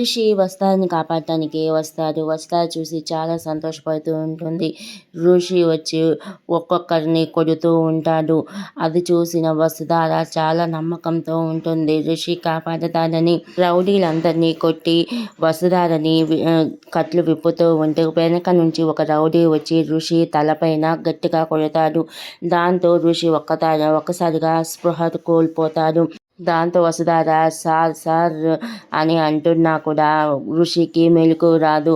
ఋషి వస్త్రాన్ని కాపాడటానికి వస్తాడు. వస్త్రాలు చూసి చాలా సంతోషపడుతూ ఉంటుంది. ఋషి వచ్చి ఒక్కొక్కరిని కొడుతూ ఉంటాడు. అది చూసిన వసుధార చాలా నమ్మకంతో ఉంటుంది. ఋషి కాపాడతాడని రౌడీలందరినీ కొట్టి వసుధారని కట్లు విప్పుతూ ఉంటే వెనక నుంచి ఒక రౌడీ వచ్చి ఋషి తలపైన గట్టిగా కొడతాడు. దాంతో ఋషి ఒక్కసారి ఒక్కసారిగా స్పృహ కోల్పోతాడు. దాంతో వసుధార సార్ సార్ అని అంటున్నా కూడా. ఋషికి మెలకు రాదు.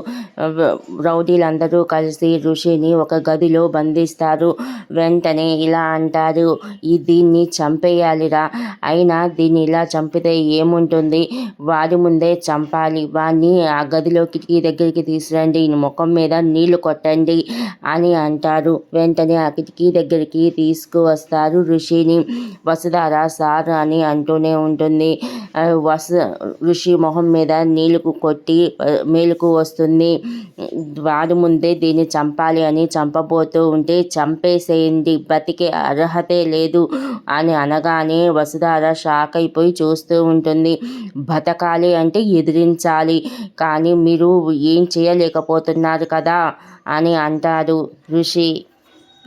రౌడీలందరూ కలిసి ఋషిని ఒక గదిలో బంధిస్తారు. వెంటనే ఇలా అంటారు. ఈ దీన్ని చంపేయాలిరా. అయినా దీన్ని ఇలా చంపితే ఏముంటుంది? వారి ముందే చంపాలి. వాడిని ఆ గదిలో కిటికీ దగ్గరికి తీసురండి ముఖం మీద నీళ్ళు కొట్టండి అని అంటారు. వెంటనే ఆ కిటికీ దగ్గరికి తీసుకువస్తారు ఋషిని. వసుధార సార్ అని అంటూనే ఉంటుంది. వస ఋషి మొహం మీద నీళ్ళు కొట్టి మేలుకు వస్తుంది. వారి ముందే దీన్ని చంపాలి అని చంపబోతూ ఉంటే చంపేసేయండి బతికే అర్హతే లేదు అని అనగానే వసుధార షాక్ అయిపోయి చూస్తూ ఉంటుంది. బతకాలి అంటే ఎదిరించాలి కానీ మీరు ఏం చేయలేకపోతున్నారు కదా అని అంటారు ఋషి.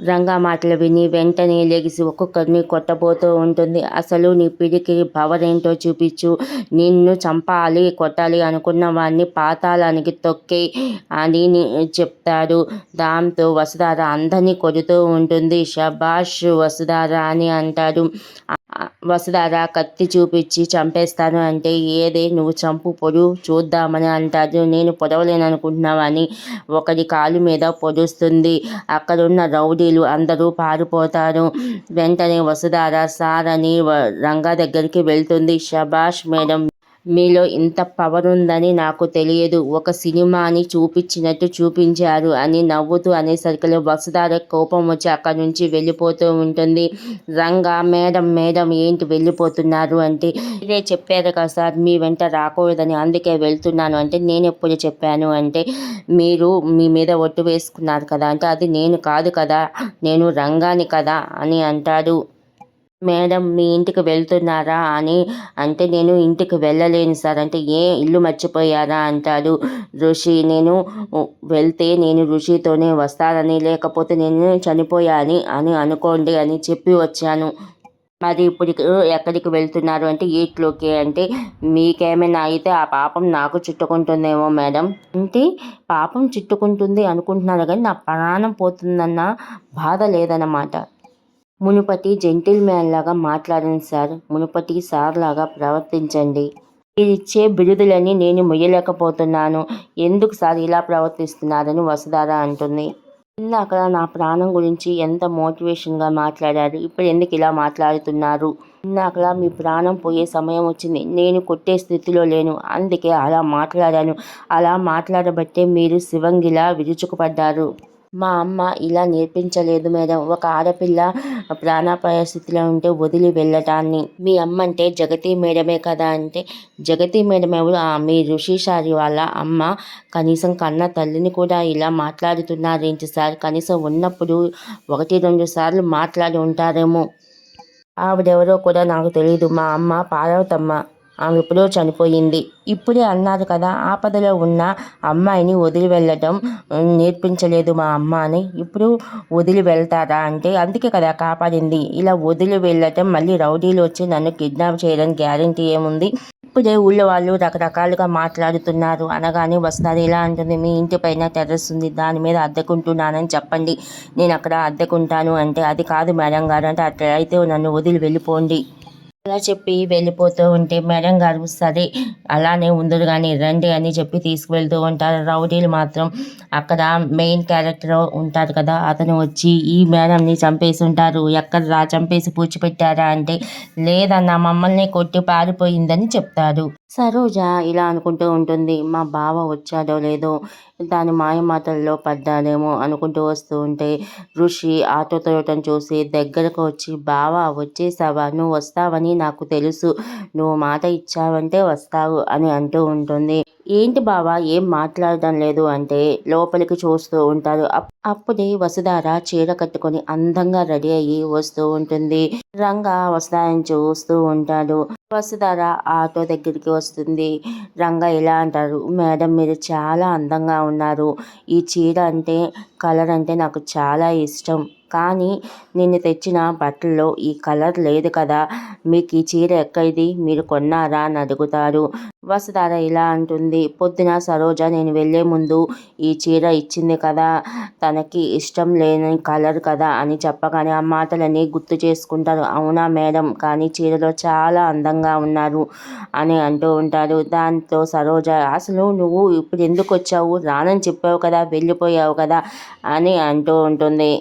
రంగా మాటలు విని వెంటనే లెగిసి ఒక్కొక్కరిని కొట్టబోతూ ఉంటుంది. అసలు నీ పిడికి భవరేంటో చూపించు. నిన్ను చంపాలి కొట్టాలి అనుకున్న వాడిని పాతాళానికి తొక్కే అని చెప్తారు చెప్తాడు. దాంతో వసుధార అందరినీ కొడుతూ ఉంటుంది. షబాష్ వసుధార అని అంటాడు. వసుధార కత్తి చూపించి చంపేస్తాను అంటే ఏదే నువ్వు చంపు పొడు చూద్దామని అంటారు నేను పొడవలేను అనుకుంటున్నావని ఒకరి కాలు మీద పొడుస్తుంది. అక్కడున్న రౌడీలు అందరూ పారిపోతారు. వెంటనే వసుధార సార్ అని రంగా దగ్గరికి వెళ్తుంది. షబాష్ మేడం మీలో ఇంత పవర్ ఉందని నాకు తెలియదు. ఒక సినిమాని చూపించినట్టు చూపించారు అని నవ్వుతూ అనేసరికి వసుధార కోపం వచ్చి అక్కడి నుంచి వెళ్ళిపోతూ ఉంటుంది. రంగా మేడం మేడం ఏంటి వెళ్ళిపోతున్నారు? అంటే ఇదే చెప్పారు కదా సార్ మీ వెంట రాకూడదని అందుకే వెళ్తున్నాను. అంటే నేను ఎప్పుడు చెప్పాను? అంటే మీరు మీ మీద ఒట్టు వేసుకున్నారు కదా అంటే అది నేను కాదు కదా నేను రంగాని కదా అని అంటాడు. మేడం మీ ఇంటికి వెళ్తున్నారా అని. అంటే నేను ఇంటికి వెళ్ళలేను సార్. అంటే ఏ ఇల్లు మర్చిపోయారా అంటాడు ఋషి. నేను వెళ్తే నేను ఋషితోనే వస్తానని లేకపోతే నేను చనిపోయాని అని అనుకోండి అని చెప్పి వచ్చాను. మరి ఇప్పుడు ఎక్కడికి వెళ్తున్నారు అంటే ఈట్లోకి అంటే మీకేమైనా అయితే ఆ పాపం నాకు చుట్టుకుంటుందేమో మేడం. అంటే పాపం చుట్టుకుంటుంది అనుకుంటున్నారు కానీ నా ప్రాణం పోతుందన్న బాధ లేదన్నమాట. మునుపటి జెంటిల్మ్యాన్ లాగా మాట్లాడండి సార్. మునుపటి సార్ లాగా ప్రవర్తించండి. మీరిచ్చే బిరుదులని నేను మొయ్యలేకపోతున్నాను. ఎందుకు సార్ ఇలా ప్రవర్తిస్తున్నారని వసుధార అంటుంది. అక్కడ నా ప్రాణం గురించి ఎంత మోటివేషన్గా మాట్లాడారు. ఇప్పుడు ఎందుకు ఇలా మాట్లాడుతున్నారు? అక్కడ మీ ప్రాణం పోయే సమయం వచ్చింది. నేను కొట్టే స్థితిలో లేను. అందుకే అలా మాట్లాడాను. అలా మాట్లాడబట్టే మీరు శివంగిలా విరుచుకుపడ్డారు. మా అమ్మ ఇలా నేర్పించలేదు మేడం. ఒక ఆడపిల్ల ప్రాణాపాయ స్థితిలో ఉంటే వదిలి వెళ్ళటాన్ని. మీ అమ్మ అంటే జగతి మేడమే కదా అంటే. జగతి మేడం ఎవరు? "ఆ, మీ ఋషిశారి వాళ్ళ అమ్మ కనీసం కన్న తల్లిని కూడా ఇలా మాట్లాడుతున్నారేంటి సార్? కనీసం ఉన్నప్పుడు ఒకటి రెండు సార్లు మాట్లాడి ఉంటారేమో. ఆవిడెవరో కూడా నాకు తెలియదు మా అమ్మ పార్వతమ్మ. ఆమె ఎప్పుడో చనిపోయింది. ఇప్పుడే అన్నారు కదా ఆపదలో ఉన్న అమ్మాయిని వదిలి వెళ్ళటం నేర్పించలేదు మా అమ్మ అని. ఇప్పుడు వదిలి వెళ్తారా అంటే అందుకే కదా కాపాడింది. ఇలా వదిలి వెళ్ళటం మళ్ళీ రౌడీలు వచ్చి నన్ను కిడ్నాప్ చేయడం గ్యారంటీ ఏముంది? ఇప్పుడే ఊళ్ళో వాళ్ళు రకరకాలుగా మాట్లాడుతున్నారు. అనగానే వస్తారు. ఇలా అంటుంది? మీ ఇంటి పైన టెర్రస్ ఉంది. దాని మీద అద్దెకుంటున్నానని చెప్పండి. నేను అక్కడ అద్దెకుంటాను అంటే అది కాదు మేడం గారు అంటే అట్లా అయితే నన్ను వదిలి వెళ్ళిపోండి. అలా చెప్పి వెళ్ళిపోతూ ఉంటే మేడం గారు సరే అలానే ఉందరు కానీ రండి అని చెప్పి తీసుకువెళ్తూ ఉంటారు. రౌడీలు మాత్రం అక్కడ మెయిన్ క్యారెక్టర్ ఉంటారు కదా అతను వచ్చి ఈ మేడంని చంపేసి ఉంటారు. ఎక్కడ రా చంపేసి పూడ్చిపెట్టారా అంటే లేదన్న మమ్మల్ని కొట్టి పారిపోయిందని చెప్తారు. సరోజ ఇలా అనుకుంటూ ఉంటుంది మా బావ వచ్చాడో లేదో దాని మాయమాటల్లో పడ్డాడేమో అనుకుంటూ వస్తూ ఉంటే ఋషి ఆటో తోయటం చూసి దగ్గరకు వచ్చి బావా వచ్చేసావా? నువ్వు వస్తావని నాకు తెలుసు. నువ్వు మాట ఇచ్చావంటే వస్తావు అని అంటూ ఉంటుంది. ఏంటి బావా ఏం మాట్లాడడం లేదు అంటే లోపలికి చూస్తూ ఉంటారు. అప్- అప్పుడే వసుధార చీర కట్టుకొని అందంగా రెడీ అయ్యి వస్తూ ఉంటుంది. రంగా వసుధారని చూస్తూ ఉంటాడు. వసుధార ఆటో దగ్గరికి వస్తుంది. రంగ ఇలా అంటారు? మేడం మీరు చాలా అందంగా ఉన్నారు. ఈ చీర అంటే కలర్ అంటే నాకు చాలా ఇష్టం. కానీ నిన్ను తెచ్చిన బట్టల్లో ఈ కలర్ లేదు కదా. మీకు ఈ చీర ఎక్కడిది? మీరు కొన్నారా? అని అడుగుతారు వసుధార ఇలా అంటుంది. పొద్దున సరోజ నేను వెళ్ళే ముందు ఈ చీర ఇచ్చింది కదా. తనకి ఇష్టం లేని కలర్ కదా అని చెప్పగానే ఆ మాటలని గుర్తు చేసుకుంటారు. అవునా మేడం? కానీ చీరలో చాలా అందంగా ఉన్నారు అని అంటూ ఉంటారు. దాంతో సరోజ అసలు నువ్వు ఇప్పుడు ఎందుకు వచ్చావు? రానని చెప్పావు కదా వెళ్ళిపోయావు కదా అని అంటూ ఉంటుంది.